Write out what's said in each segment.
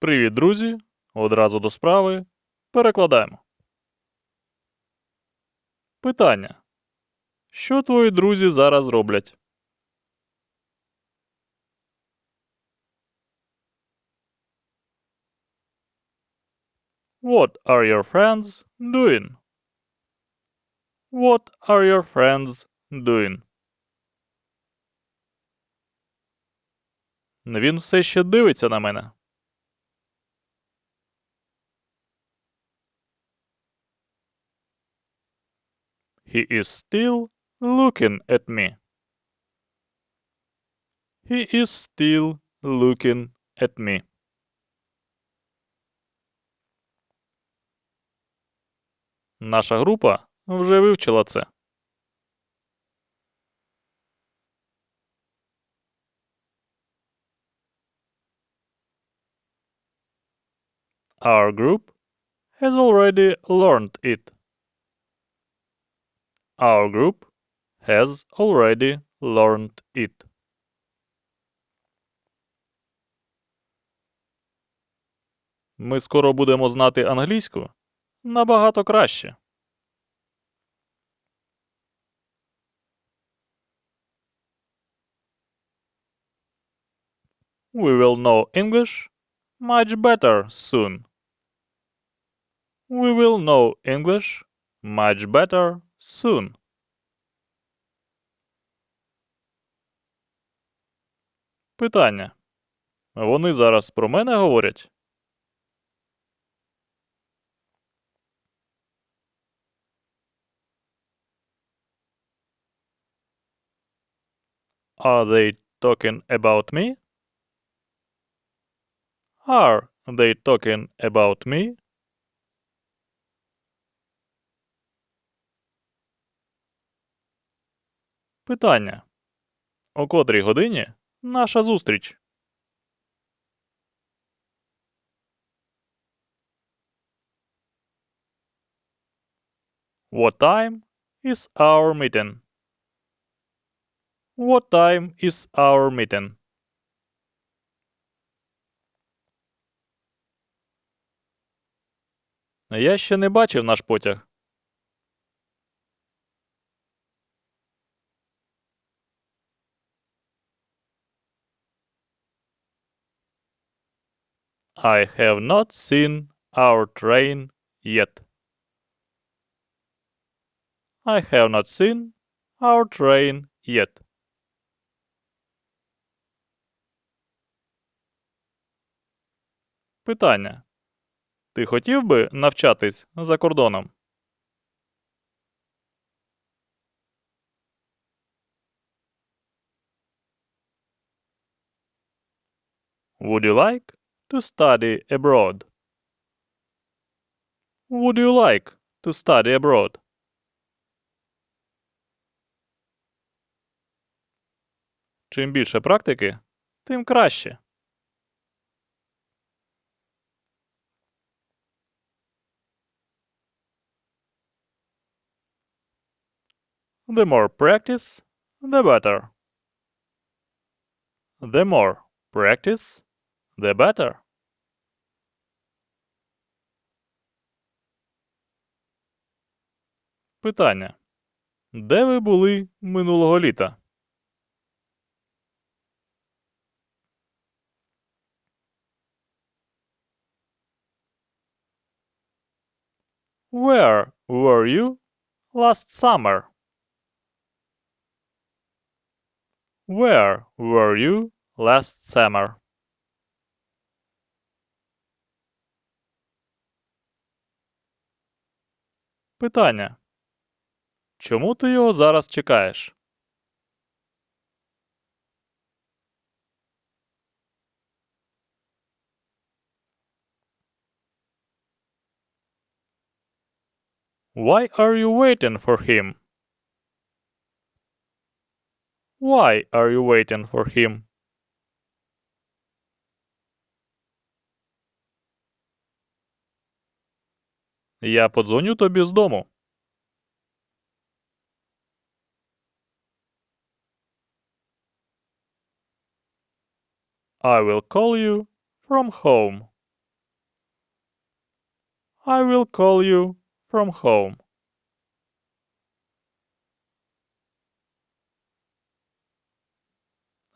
Привіт, друзі! Одразу до справи. Перекладаємо. Питання. Що твої друзі зараз роблять? What are your friends doing? What are your friends doing? Він все ще дивиться на мене. He is still looking at me. He is still looking at me. Наша група вже вивчила це. Our group has already learned it. Our group has already learned it. Ми скоро будемо знати англійську набагато краще. We will know English much better soon. We will know English much better soon. Питання. Вони зараз про мене говорять? Are they talking about me? Are they talking about me? Питання. О котрій годині наша зустріч? What time is our meeting? What time is our meeting? Я ще не бачив наш потяг. I have not seen our train yet. I have not seen our train yet. Питання. Ти хотів би навчатись за кордоном? Would you like to study abroad? Would you like to study abroad? Чим більше практики, тим краще. The more practice, the better. The more practice, the better. Питання. Де ви були минулого літа? Where were you last summer? Where were you last summer? Питання. Чому ти його зараз чекаєш? Why are you waiting for him? Why are you waiting for him? Я подзвоню тобі з дому. I will call you from home. I will call you from home.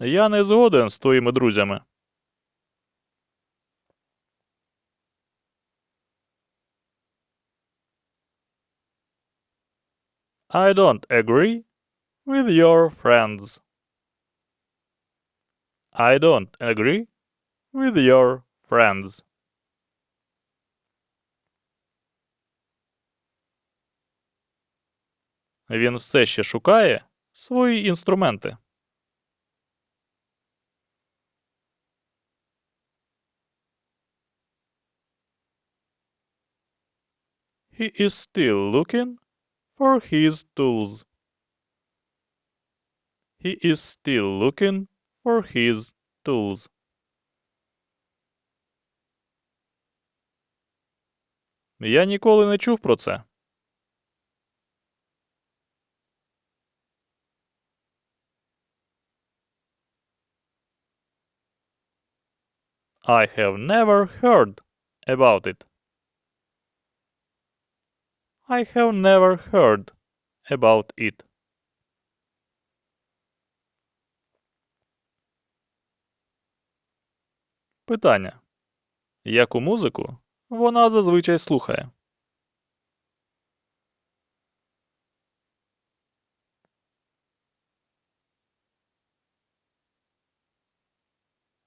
Я не згоден з твоїми друзями. I don't agree with your friends. I don't agree with your friends. Він все ще шукає свої інструменти. He is still looking for his tools. He is still looking for his tools. Я ніколи не чув про це. I have never heard about it. I have never heard about it. Питання. Яку музику вона зазвичай слухає?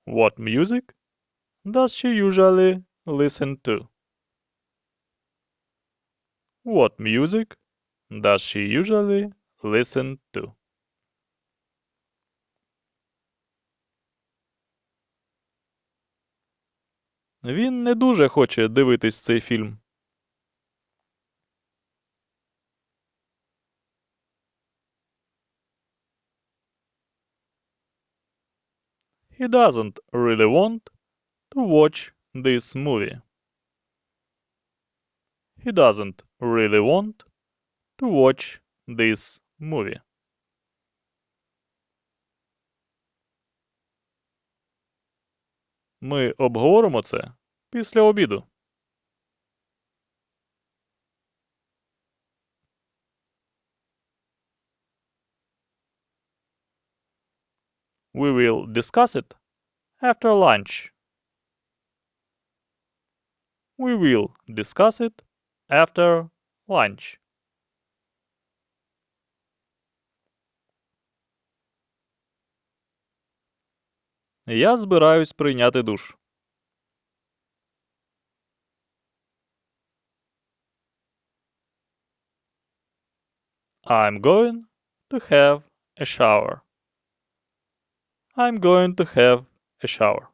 What music does she usually listen to? What music does she usually listen to? Він не дуже хоче дивитись цей фільм. He doesn't really want to watch this movie. He doesn't really want to watch this movie. Ми обговоримо це після обіду. We will discuss it after lunch. We will discuss it after lunch. Я збираюсь прийняти душ. I'm going to have a shower. I'm going to have a shower.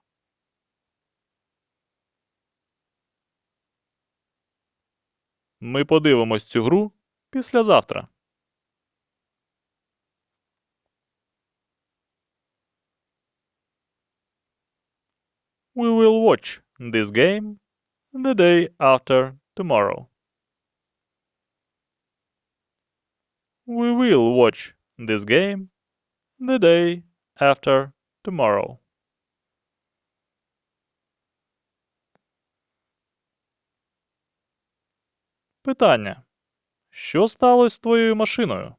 Ми подивимось цю гру післязавтра. We will watch this game the day after tomorrow. We will watch this game the day after tomorrow. Питання. Що сталося з твоєю машиною?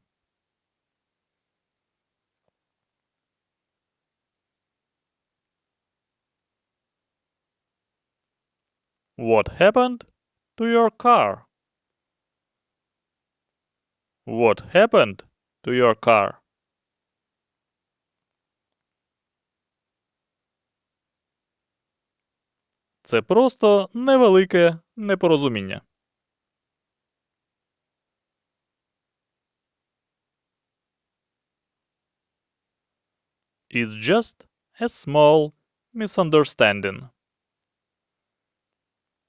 What happened to your car? What happened to your car? Це просто невелике непорозуміння. It's just a small misunderstanding.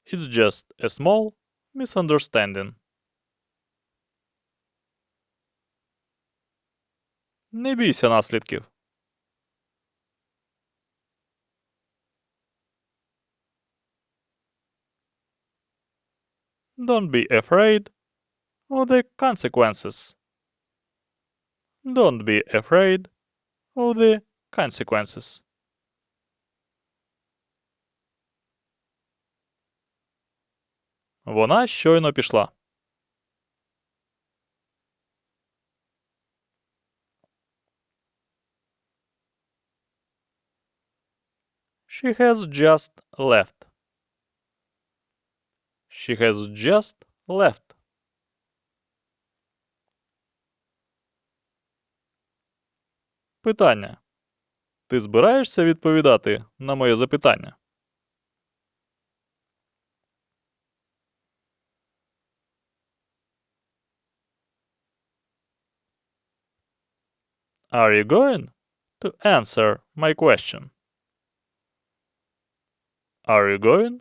It's just a small misunderstanding. Не бійся наслідків. Don't be afraid of the consequences. Don't be afraid of the consequences. Вона щойно пішла. She has just left. She has just left. Питання. Ти збираєшся відповідати на моє запитання? Are you going to answer my question? Are you going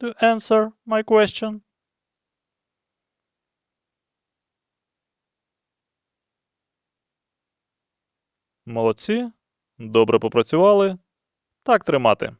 to answer my question? Молодці. Добре попрацювали. Так тримати.